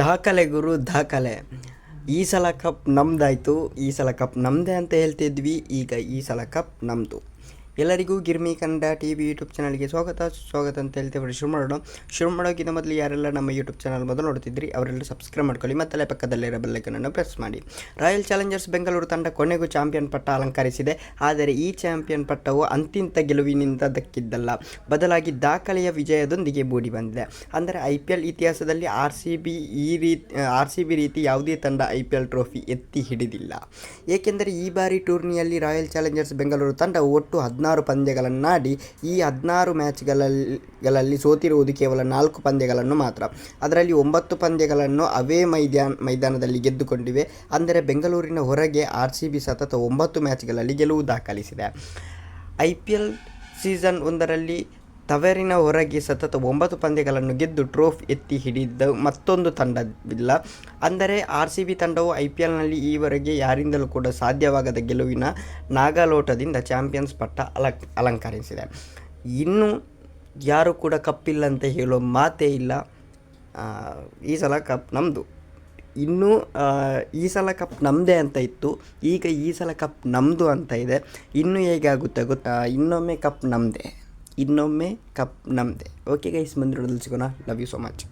ದಾಖಲೆ ಗುರು, ದಾಖಲೆ. ಈ ಸಲ ಕಪ್ ನಮ್ದಾಯ್ತು, ಈ ಸಲ ಕಪ್ ನಮ್ಮದೇ ಅಂತ ಹೇಳ್ತಿದ್ವಿ, ಈಗ ಈ ಸಲ ಕಪ್ ನಮ್ಮದು ಎಲ್ಲರಿಗೂ Girmi Kannada T V YouTube ಚಾನಲ್ಗೆ ಸ್ವಾಗತ. ಸ್ವಾಗತ ಅಂತ ಹೇಳ್ತೇವೆ ಶುರು ಮಾಡೋಣ. ಶುರು ಮಾಡೋಕ್ಕಿಂತ ಮೊದಲು ಯಾರೆಲ್ಲ ನಮ್ಮ ಯೂಟ್ಯೂಬ್ ಚಾನಲ್ ಮೊದಲು ನೋಡ್ತಿದ್ರಿ, ಅವರೆಲ್ಲ ಸಬ್ಸ್ಕ್ರೈಬ್ ಮಾಡ್ಕೊಳ್ಳಿ ಮತ್ತೆ ಪಕ್ಕದಲ್ಲಿರೋ ಬೆಲ್ಲೈಕನನ್ನು ಪ್ರೆಸ್ ಮಾಡಿ. ರಾಯಲ್ ಚಾಲೆಂಜರ್ಸ್ ಬೆಂಗಳೂರು ತಂಡ ಕೊನೆಗೂ ಚಾಂಪಿಯನ್ ಪಟ್ಟ ಅಲಂಕರಿಸಿದೆ. ಆದರೆ ಈ ಚಾಂಪಿಯನ್ ಪಟ್ಟವು ಅಂತಿಂತ ಗೆಲುವಿನಿಂದ ದಕ್ಕಿದ್ದಲ್ಲ. ಬದಲಾಗಿ ದಾಖಲೆಯ ವಿಜಯದೊಂದಿಗೆ ಮೂಡಿ ಬಂದಿದೆ. ಅಂದರೆ ಐ ಪಿ ಎಲ್ ಇತಿಹಾಸದಲ್ಲಿ ಆರ್ ಸಿ ಬಿ ಈ ರೀತಿ ಆರ್ ಸಿ ಬಿ ರೀತಿ ಯಾವುದೇ ತಂಡ ಐ ಪಿ ಎಲ್ ಟ್ರೋಫಿ ಎತ್ತಿ ಹಿಡಿದಿಲ್ಲ. ಏಕೆಂದರೆ ಈ ಬಾರಿ ಟೂರ್ನಿಯಲ್ಲಿ ರಾಯಲ್ ಚಾಲೆಂಜರ್ಸ್ ಬೆಂಗಳೂರು ತಂಡ ಒಟ್ಟು ಹದಿನಾರು ಪಂದ್ಯಗಳನ್ನಾಡಿ ಈ ಹದಿನಾರು ಮ್ಯಾಚ್ಗಳಲ್ಲಿ ಸೋತಿರುವುದು ಕೇವಲ ನಾಲ್ಕು ಪಂದ್ಯಗಳನ್ನು ಮಾತ್ರ. ಅದರಲ್ಲಿ ಒಂಬತ್ತು ಪಂದ್ಯಗಳನ್ನು ಅವೇ ಮೈದಾನ ಮೈದಾನದಲ್ಲಿ ಗೆದ್ದುಕೊಂಡಿವೆ. ಅಂದರೆ ಬೆಂಗಳೂರಿನ ಹೊರಗೆ ಆರ್ ಸಿ ಬಿ ಸತತ ಒಂಬತ್ತು ಮ್ಯಾಚ್ಗಳಲ್ಲಿ ಗೆಲುವು ದಾಖಲಿಸಿದೆ. ಐ ಪಿ ಎಲ್ ಸೀಸನ್ ಒಂದರಲ್ಲಿ ತವರಿನ ಹೊರಗೆ ಸತತ ಒಂಬತ್ತು ಪಂದ್ಯಗಳನ್ನು ಗೆದ್ದು ಟ್ರೋಫಿ ಎತ್ತಿ ಹಿಡಿದ ಮತ್ತೊಂದು ತಂಡವಿಲ್ಲ. ಅಂದರೆ ಆರ್ ಸಿ ಬಿ ತಂಡವು ಐ ಪಿ ಎಲ್ನಲ್ಲಿ ಈವರೆಗೆ ಯಾರಿಂದಲೂ ಕೂಡ ಸಾಧ್ಯವಾಗದ ಗೆಲುವಿನ ನಾಗಾಲೋಟದಿಂದ ಚಾಂಪಿಯನ್ಸ್ ಪಟ್ಟ ಅಲಂಕ್, ಅಲಂಕರಿಸಿದೆ. ಇನ್ನು ಯಾರು ಕೂಡ ಕಪ್ಪಿಲ್ಲ ಅಂತ ಹೇಳೋ ಮಾತೇ ಇಲ್ಲ. ಈ ಸಲ ಕಪ್ ನಮ್ಮದು ಇನ್ನೂ ಈ ಸಲ ಕಪ್ ನಮ್ಮದೇ ಅಂತ ಇತ್ತು. ಈಗ ಈ ಸಲ ಕಪ್ ನಮ್ಮದು ಅಂತ ಇದೆ. ಇನ್ನೂ ಹೇಗಾಗುತ್ತೆ ಗೊತ್ತಾ? ಇನ್ನೊಮ್ಮೆ ಕಪ್ ನಮ್ಮದೇ ಇನ್ನೊಮ್ಮೆ ಕಪ್ ನಮ್ಮದೇ ಓಕೆ ಗೈಸ್ ಮುಂದಿನ ಸಿಗೋಣ. Love you so much